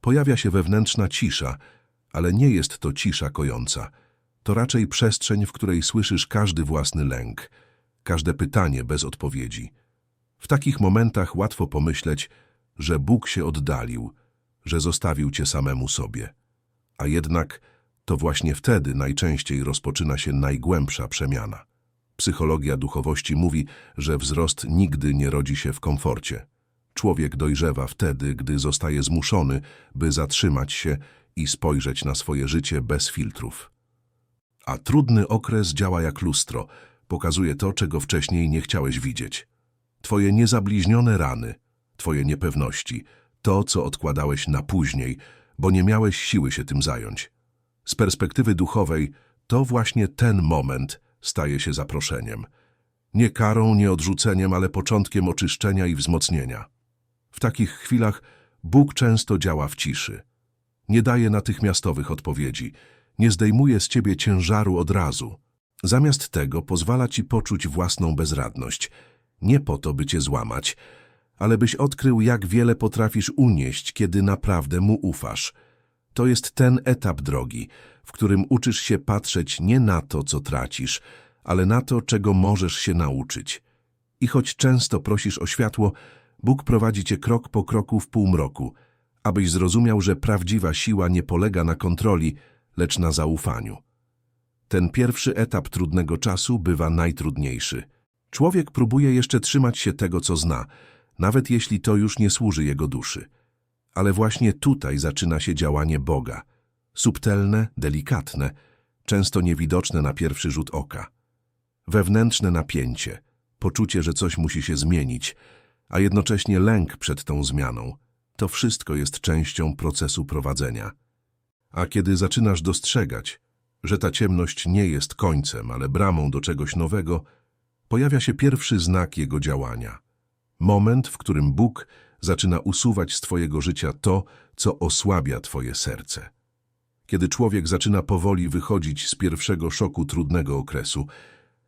Pojawia się wewnętrzna cisza, ale nie jest to cisza kojąca. To raczej przestrzeń, w której słyszysz każdy własny lęk, każde pytanie bez odpowiedzi. W takich momentach łatwo pomyśleć, że Bóg się oddalił, że zostawił cię samemu sobie. A jednak to właśnie wtedy najczęściej rozpoczyna się najgłębsza przemiana. Psychologia duchowości mówi, że wzrost nigdy nie rodzi się w komforcie. Człowiek dojrzewa wtedy, gdy zostaje zmuszony, by zatrzymać się i spojrzeć na swoje życie bez filtrów. A trudny okres działa jak lustro, pokazuje to, czego wcześniej nie chciałeś widzieć. Twoje niezabliźnione rany, twoje niepewności, to, co odkładałeś na później, bo nie miałeś siły się tym zająć. Z perspektywy duchowej to właśnie ten moment staje się zaproszeniem. Nie karą, nie odrzuceniem, ale początkiem oczyszczenia i wzmocnienia. W takich chwilach Bóg często działa w ciszy. Nie daje natychmiastowych odpowiedzi, nie zdejmuje z ciebie ciężaru od razu. Zamiast tego pozwala ci poczuć własną bezradność. Nie po to, by cię złamać, ale byś odkrył, jak wiele potrafisz unieść, kiedy naprawdę mu ufasz. To jest ten etap drogi, w którym uczysz się patrzeć nie na to, co tracisz, ale na to, czego możesz się nauczyć. I choć często prosisz o światło, Bóg prowadzi cię krok po kroku w półmroku, abyś zrozumiał, że prawdziwa siła nie polega na kontroli, lecz na zaufaniu. Ten pierwszy etap trudnego czasu bywa najtrudniejszy. Człowiek próbuje jeszcze trzymać się tego, co zna, nawet jeśli to już nie służy jego duszy. Ale właśnie tutaj zaczyna się działanie Boga. Subtelne, delikatne, często niewidoczne na pierwszy rzut oka. Wewnętrzne napięcie, poczucie, że coś musi się zmienić, a jednocześnie lęk przed tą zmianą. To wszystko jest częścią procesu prowadzenia. A kiedy zaczynasz dostrzegać, że ta ciemność nie jest końcem, ale bramą do czegoś nowego, pojawia się pierwszy znak jego działania. Moment, w którym Bóg zaczyna usuwać z twojego życia to, co osłabia twoje serce. Kiedy człowiek zaczyna powoli wychodzić z pierwszego szoku trudnego okresu,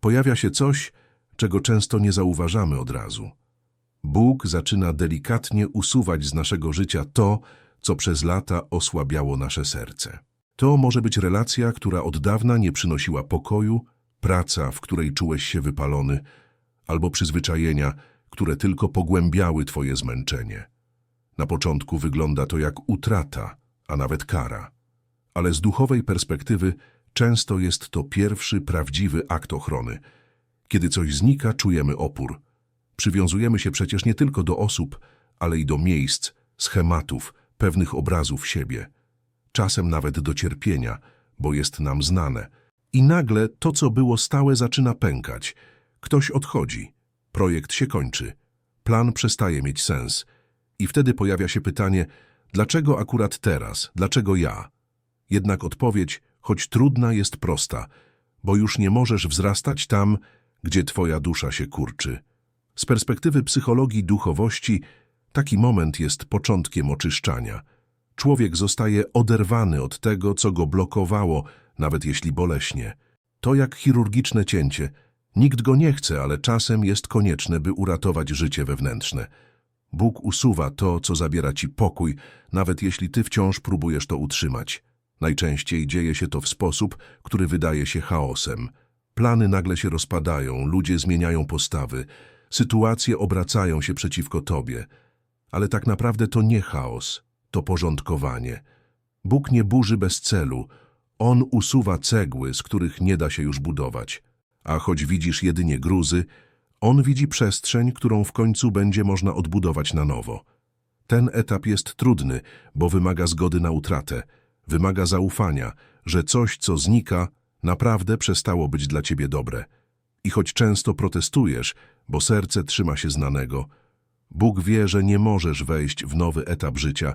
pojawia się coś, czego często nie zauważamy od razu. Bóg zaczyna delikatnie usuwać z naszego życia to, co przez lata osłabiało nasze serce. To może być relacja, która od dawna nie przynosiła pokoju, praca, w której czułeś się wypalony, albo przyzwyczajenia, które tylko pogłębiały twoje zmęczenie. Na początku wygląda to jak utrata, a nawet kara. Ale z duchowej perspektywy często jest to pierwszy prawdziwy akt ochrony. Kiedy coś znika, czujemy opór. Przywiązujemy się przecież nie tylko do osób, ale i do miejsc, schematów, pewnych obrazów siebie. Czasem nawet do cierpienia, bo jest nam znane. I nagle to, co było stałe, zaczyna pękać. Ktoś odchodzi. Projekt się kończy. Plan przestaje mieć sens. I wtedy pojawia się pytanie, dlaczego akurat teraz, dlaczego ja? Jednak odpowiedź, choć trudna, jest prosta, bo już nie możesz wzrastać tam, gdzie twoja dusza się kurczy. Z perspektywy psychologii duchowości, taki moment jest początkiem oczyszczania. Człowiek zostaje oderwany od tego, co go blokowało, nawet jeśli boleśnie. To jak chirurgiczne cięcie. Nikt go nie chce, ale czasem jest konieczne, by uratować życie wewnętrzne. Bóg usuwa to, co zabiera ci pokój, nawet jeśli ty wciąż próbujesz to utrzymać. Najczęściej dzieje się to w sposób, który wydaje się chaosem. Plany nagle się rozpadają, ludzie zmieniają postawy, sytuacje obracają się przeciwko tobie. Ale tak naprawdę to nie chaos, to porządkowanie. Bóg nie burzy bez celu. On usuwa cegły, z których nie da się już budować. A choć widzisz jedynie gruzy, On widzi przestrzeń, którą w końcu będzie można odbudować na nowo. Ten etap jest trudny, bo wymaga zgody na utratę, wymaga zaufania, że coś, co znika, naprawdę przestało być dla ciebie dobre. I choć często protestujesz, bo serce trzyma się znanego, Bóg wie, że nie możesz wejść w nowy etap życia,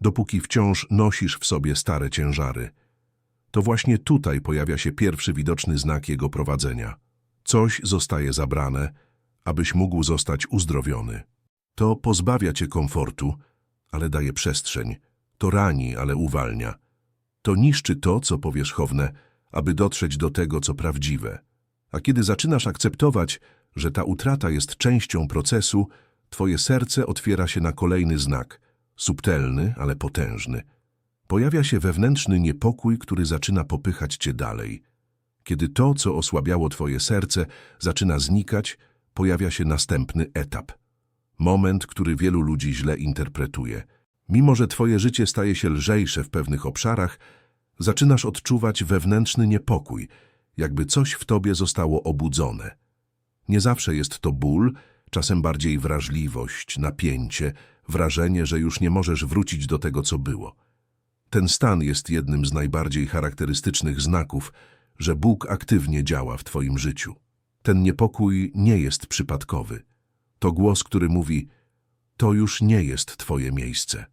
dopóki wciąż nosisz w sobie stare ciężary. To właśnie tutaj pojawia się pierwszy widoczny znak Jego prowadzenia. Coś zostaje zabrane, abyś mógł zostać uzdrowiony. To pozbawia cię komfortu, ale daje przestrzeń. To rani, ale uwalnia. To niszczy to, co powierzchowne, aby dotrzeć do tego, co prawdziwe. A kiedy zaczynasz akceptować, że ta utrata jest częścią procesu, twoje serce otwiera się na kolejny znak – subtelny, ale potężny. Pojawia się wewnętrzny niepokój, który zaczyna popychać cię dalej. Kiedy to, co osłabiało twoje serce, zaczyna znikać, pojawia się następny etap. Moment, który wielu ludzi źle interpretuje. Mimo, że twoje życie staje się lżejsze w pewnych obszarach, zaczynasz odczuwać wewnętrzny niepokój, jakby coś w tobie zostało obudzone. Nie zawsze jest to ból, czasem bardziej wrażliwość, napięcie, wrażenie, że już nie możesz wrócić do tego, co było. Ten stan jest jednym z najbardziej charakterystycznych znaków, że Bóg aktywnie działa w twoim życiu. Ten niepokój nie jest przypadkowy. To głos, który mówi, to już nie jest twoje miejsce.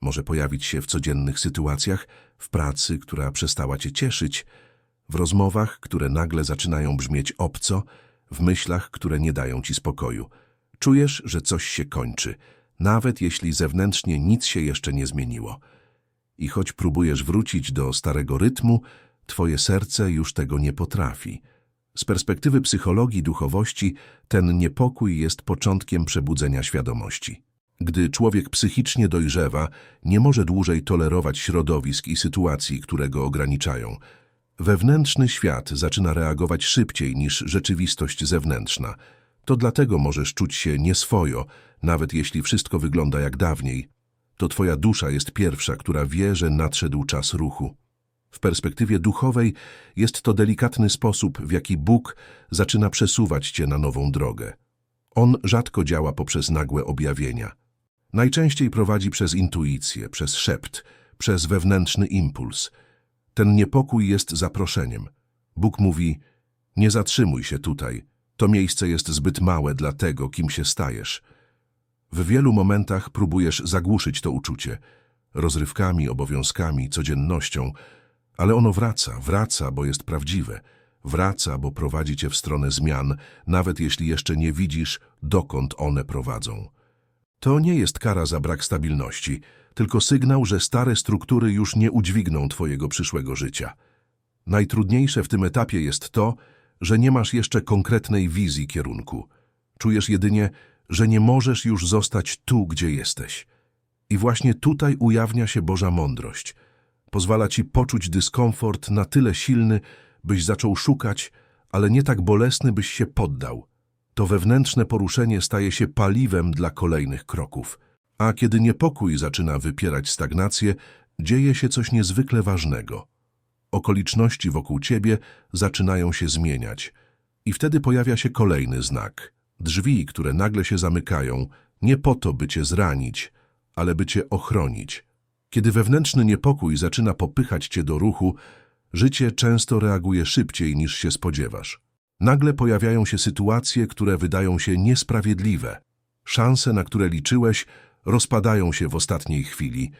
Może pojawić się w codziennych sytuacjach, w pracy, która przestała cię cieszyć, w rozmowach, które nagle zaczynają brzmieć obco, w myślach, które nie dają ci spokoju. Czujesz, że coś się kończy, nawet jeśli zewnętrznie nic się jeszcze nie zmieniło. I choć próbujesz wrócić do starego rytmu, twoje serce już tego nie potrafi. Z perspektywy psychologii duchowości ten niepokój jest początkiem przebudzenia świadomości. Gdy człowiek psychicznie dojrzewa, nie może dłużej tolerować środowisk i sytuacji, które go ograniczają. Wewnętrzny świat zaczyna reagować szybciej niż rzeczywistość zewnętrzna. To dlatego możesz czuć się nieswojo, nawet jeśli wszystko wygląda jak dawniej. To twoja dusza jest pierwsza, która wie, że nadszedł czas ruchu. W perspektywie duchowej jest to delikatny sposób, w jaki Bóg zaczyna przesuwać cię na nową drogę. On rzadko działa poprzez nagłe objawienia. Najczęściej prowadzi przez intuicję, przez szept, przez wewnętrzny impuls. Ten niepokój jest zaproszeniem. Bóg mówi, nie zatrzymuj się tutaj, to miejsce jest zbyt małe dla tego, kim się stajesz. W wielu momentach próbujesz zagłuszyć to uczucie, rozrywkami, obowiązkami, codziennością, ale ono wraca, wraca, bo jest prawdziwe. Wraca, bo prowadzi cię w stronę zmian, nawet jeśli jeszcze nie widzisz, dokąd one prowadzą. To nie jest kara za brak stabilności, tylko sygnał, że stare struktury już nie udźwigną twojego przyszłego życia. Najtrudniejsze w tym etapie jest to, że nie masz jeszcze konkretnej wizji kierunku. Czujesz jedynie, że nie możesz już zostać tu, gdzie jesteś. I właśnie tutaj ujawnia się Boża mądrość. Pozwala ci poczuć dyskomfort na tyle silny, byś zaczął szukać, ale nie tak bolesny, byś się poddał. To wewnętrzne poruszenie staje się paliwem dla kolejnych kroków. A kiedy niepokój zaczyna wypierać stagnację, dzieje się coś niezwykle ważnego. Okoliczności wokół ciebie zaczynają się zmieniać. I wtedy pojawia się kolejny znak. Drzwi, które nagle się zamykają, nie po to, by cię zranić, ale by cię ochronić. Kiedy wewnętrzny niepokój zaczyna popychać cię do ruchu, życie często reaguje szybciej niż się spodziewasz. Nagle pojawiają się sytuacje, które wydają się niesprawiedliwe. Szanse, na które liczyłeś, rozpadają się w ostatniej chwili.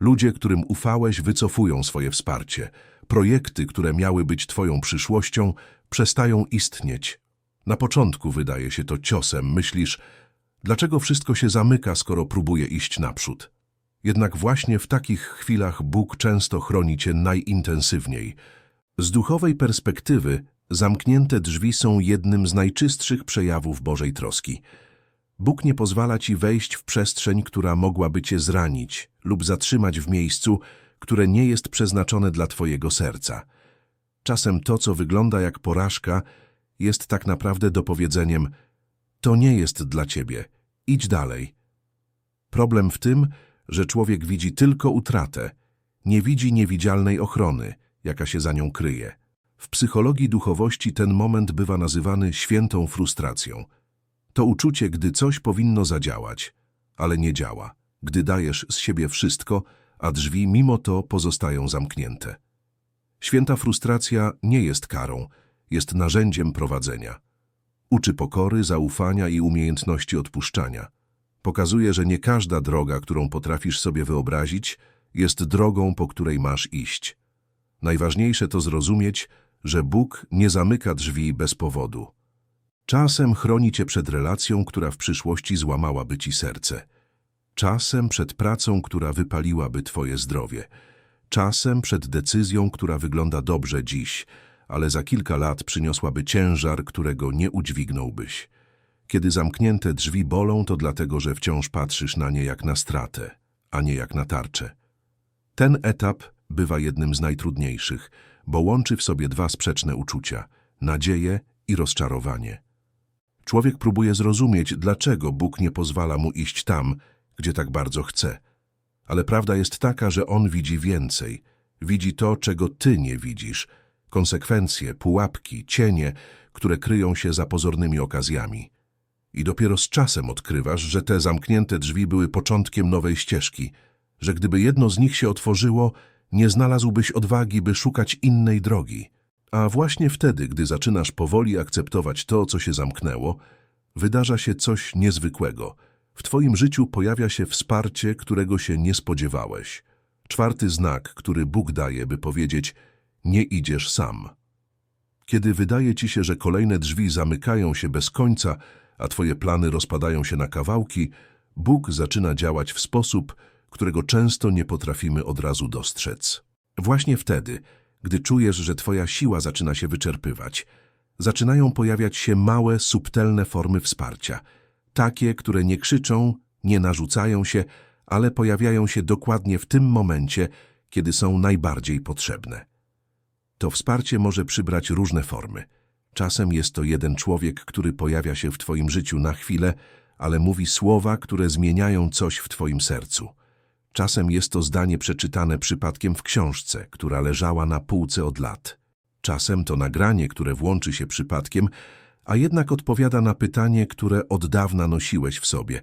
Ludzie, którym ufałeś, wycofują swoje wsparcie. Projekty, które miały być twoją przyszłością, przestają istnieć. Na początku wydaje się to ciosem, myślisz, dlaczego wszystko się zamyka, skoro próbuje iść naprzód. Jednak właśnie w takich chwilach Bóg często chroni cię najintensywniej. Z duchowej perspektywy zamknięte drzwi są jednym z najczystszych przejawów Bożej troski. Bóg nie pozwala ci wejść w przestrzeń, która mogłaby cię zranić lub zatrzymać w miejscu, które nie jest przeznaczone dla twojego serca. Czasem to, co wygląda jak porażka, jest tak naprawdę dopowiedzeniem to nie jest dla ciebie, idź dalej. Problem w tym, że człowiek widzi tylko utratę, nie widzi niewidzialnej ochrony, jaka się za nią kryje. W psychologii duchowości ten moment bywa nazywany świętą frustracją. To uczucie, gdy coś powinno zadziałać, ale nie działa, gdy dajesz z siebie wszystko, a drzwi mimo to pozostają zamknięte. Święta frustracja nie jest karą, jest narzędziem prowadzenia. Uczy pokory, zaufania i umiejętności odpuszczania. Pokazuje, że nie każda droga, którą potrafisz sobie wyobrazić, jest drogą, po której masz iść. Najważniejsze to zrozumieć, że Bóg nie zamyka drzwi bez powodu. Czasem chroni cię przed relacją, która w przyszłości złamałaby ci serce. Czasem przed pracą, która wypaliłaby twoje zdrowie. Czasem przed decyzją, która wygląda dobrze dziś, ale za kilka lat przyniosłaby ciężar, którego nie udźwignąłbyś. Kiedy zamknięte drzwi bolą, to dlatego, że wciąż patrzysz na nie jak na stratę. a nie jak na tarczę. Ten etap bywa jednym z najtrudniejszych, bo łączy w sobie dwa sprzeczne uczucia – nadzieję i rozczarowanie. Człowiek próbuje zrozumieć, dlaczego Bóg nie pozwala mu iść tam, gdzie tak bardzo chce. Ale prawda jest taka, że On widzi więcej. Widzi to, czego Ty nie widzisz. Konsekwencje, pułapki, cienie, które kryją się za pozornymi okazjami. I dopiero z czasem odkrywasz, że te zamknięte drzwi były początkiem nowej ścieżki, że gdyby jedno z nich się otworzyło, nie znalazłbyś odwagi, by szukać innej drogi. A właśnie wtedy, gdy zaczynasz powoli akceptować to, co się zamknęło, wydarza się coś niezwykłego. W twoim życiu pojawia się wsparcie, którego się nie spodziewałeś. Czwarty znak, który Bóg daje, by powiedzieć, nie idziesz sam. Kiedy wydaje ci się, że kolejne drzwi zamykają się bez końca, a twoje plany rozpadają się na kawałki, Bóg zaczyna działać w sposób, którego często nie potrafimy od razu dostrzec. Właśnie wtedy, gdy czujesz, że twoja siła zaczyna się wyczerpywać, zaczynają pojawiać się małe, subtelne formy wsparcia. Takie, które nie krzyczą, nie narzucają się, ale pojawiają się dokładnie w tym momencie, kiedy są najbardziej potrzebne. To wsparcie może przybrać różne formy. Czasem jest to jeden człowiek, który pojawia się w twoim życiu na chwilę, ale mówi słowa, które zmieniają coś w twoim sercu. Czasem jest to zdanie przeczytane przypadkiem w książce, która leżała na półce od lat. Czasem to nagranie, które włączy się przypadkiem, a jednak odpowiada na pytanie, które od dawna nosiłeś w sobie.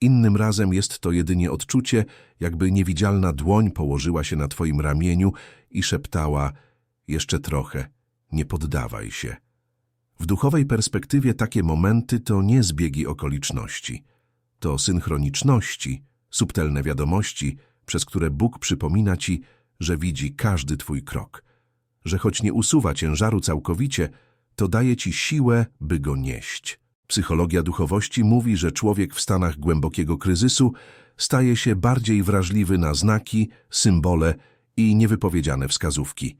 Innym razem jest to jedynie odczucie, jakby niewidzialna dłoń położyła się na twoim ramieniu i szeptała jeszcze trochę, nie poddawaj się. W duchowej perspektywie takie momenty to nie zbiegi okoliczności. To synchroniczności, subtelne wiadomości, przez które Bóg przypomina ci, że widzi każdy twój krok. Że choć nie usuwa ciężaru całkowicie, to daje ci siłę, by go nieść. Psychologia duchowości mówi, że człowiek w stanach głębokiego kryzysu staje się bardziej wrażliwy na znaki, symbole i niewypowiedziane wskazówki.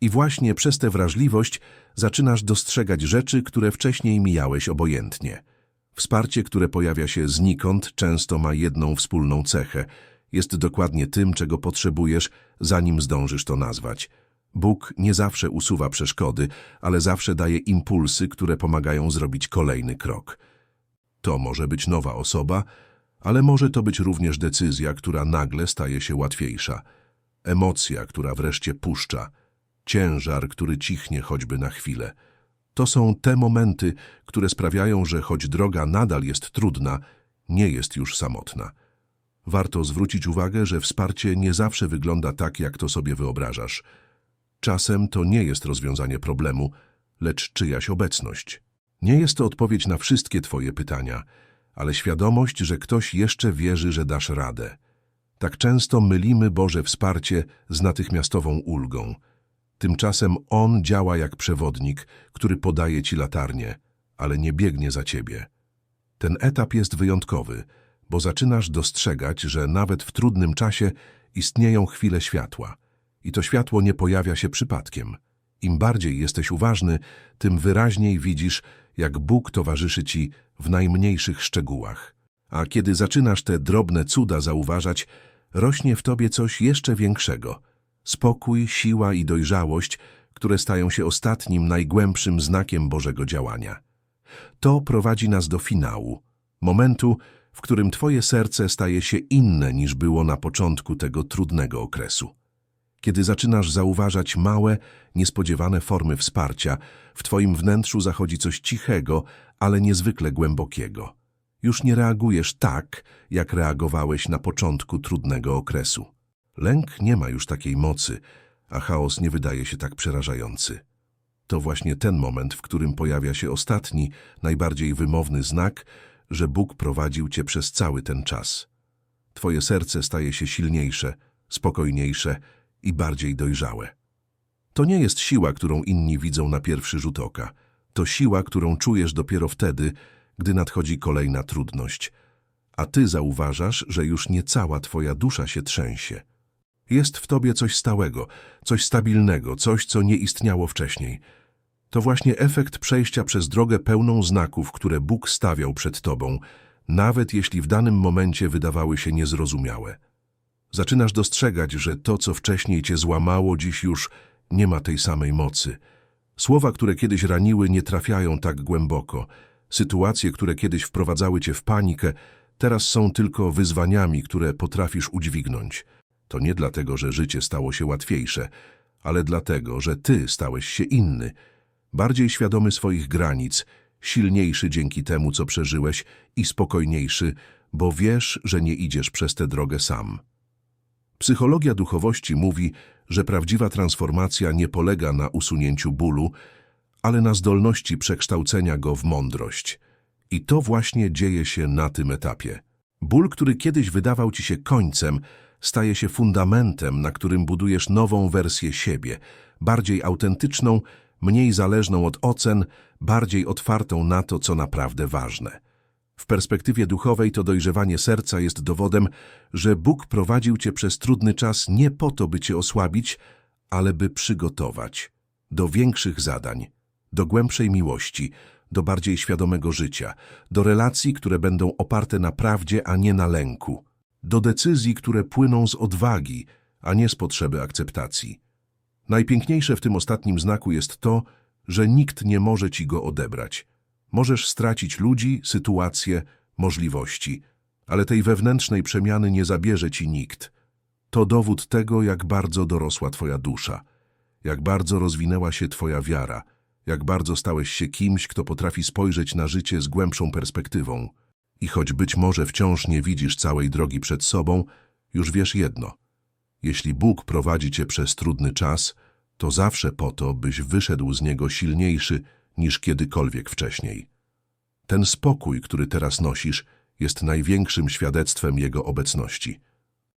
I właśnie przez tę wrażliwość zaczynasz dostrzegać rzeczy, które wcześniej mijałeś obojętnie. Wsparcie, które pojawia się znikąd, często ma jedną wspólną cechę. Jest dokładnie tym, czego potrzebujesz, zanim zdążysz to nazwać. Bóg nie zawsze usuwa przeszkody, ale zawsze daje impulsy, które pomagają zrobić kolejny krok. To może być nowa osoba, ale może to być również decyzja, która nagle staje się łatwiejsza. Emocja, która wreszcie puszcza. Ciężar, który cichnie choćby na chwilę. To są te momenty, które sprawiają, że choć droga nadal jest trudna, nie jest już samotna. Warto zwrócić uwagę, że wsparcie nie zawsze wygląda tak, jak to sobie wyobrażasz. Czasem to nie jest rozwiązanie problemu, lecz czyjaś obecność. Nie jest to odpowiedź na wszystkie Twoje pytania, ale świadomość, że ktoś jeszcze wierzy, że dasz radę. Tak często mylimy Boże wsparcie z natychmiastową ulgą. Tymczasem On działa jak przewodnik, który podaje Ci latarnię, ale nie biegnie za Ciebie. Ten etap jest wyjątkowy, bo zaczynasz dostrzegać, że nawet w trudnym czasie istnieją chwile światła. I to światło nie pojawia się przypadkiem. Im bardziej jesteś uważny, tym wyraźniej widzisz, jak Bóg towarzyszy Ci w najmniejszych szczegółach. A kiedy zaczynasz te drobne cuda zauważać, rośnie w Tobie coś jeszcze większego – spokój, siła i dojrzałość, które stają się ostatnim, najgłębszym znakiem Bożego działania. To prowadzi nas do finału, momentu, w którym Twoje serce staje się inne niż było na początku tego trudnego okresu. Kiedy zaczynasz zauważać małe, niespodziewane formy wsparcia, w Twoim wnętrzu zachodzi coś cichego, ale niezwykle głębokiego. Już nie reagujesz tak, jak reagowałeś na początku trudnego okresu. Lęk nie ma już takiej mocy, a chaos nie wydaje się tak przerażający. To właśnie ten moment, w którym pojawia się ostatni, najbardziej wymowny znak, że Bóg prowadził cię przez cały ten czas. Twoje serce staje się silniejsze, spokojniejsze i bardziej dojrzałe. To nie jest siła, którą inni widzą na pierwszy rzut oka. To siła, którą czujesz dopiero wtedy, gdy nadchodzi kolejna trudność. A ty zauważasz, że już nie cała twoja dusza się trzęsie. Jest w tobie coś stałego, coś stabilnego, coś, co nie istniało wcześniej. To właśnie efekt przejścia przez drogę pełną znaków, które Bóg stawiał przed tobą, nawet jeśli w danym momencie wydawały się niezrozumiałe. Zaczynasz dostrzegać, że to, co wcześniej cię złamało, dziś już nie ma tej samej mocy. Słowa, które kiedyś raniły, nie trafiają tak głęboko. Sytuacje, które kiedyś wprowadzały cię w panikę, teraz są tylko wyzwaniami, które potrafisz udźwignąć. To nie dlatego, że życie stało się łatwiejsze, ale dlatego, że ty stałeś się inny, bardziej świadomy swoich granic, silniejszy dzięki temu, co przeżyłeś i spokojniejszy, bo wiesz, że nie idziesz przez tę drogę sam. Psychologia duchowości mówi, że prawdziwa transformacja nie polega na usunięciu bólu, ale na zdolności przekształcenia go w mądrość. I to właśnie dzieje się na tym etapie. Ból, który kiedyś wydawał ci się końcem, staje się fundamentem, na którym budujesz nową wersję siebie, bardziej autentyczną, mniej zależną od ocen, bardziej otwartą na to, co naprawdę ważne. W perspektywie duchowej to dojrzewanie serca jest dowodem, że Bóg prowadził cię przez trudny czas nie po to, by cię osłabić, ale by przygotować do większych zadań, do głębszej miłości, do bardziej świadomego życia, do relacji, które będą oparte na prawdzie, a nie na lęku, do decyzji, które płyną z odwagi, a nie z potrzeby akceptacji. Najpiękniejsze w tym ostatnim znaku jest to, że nikt nie może ci go odebrać. Możesz stracić ludzi, sytuacje, możliwości, ale tej wewnętrznej przemiany nie zabierze ci nikt. To dowód tego, jak bardzo dorosła twoja dusza, jak bardzo rozwinęła się twoja wiara, jak bardzo stałeś się kimś, kto potrafi spojrzeć na życie z głębszą perspektywą. I choć być może wciąż nie widzisz całej drogi przed sobą, już wiesz jedno. Jeśli Bóg prowadzi cię przez trudny czas, to zawsze po to, byś wyszedł z niego silniejszy niż kiedykolwiek wcześniej. Ten spokój, który teraz nosisz, jest największym świadectwem Jego obecności.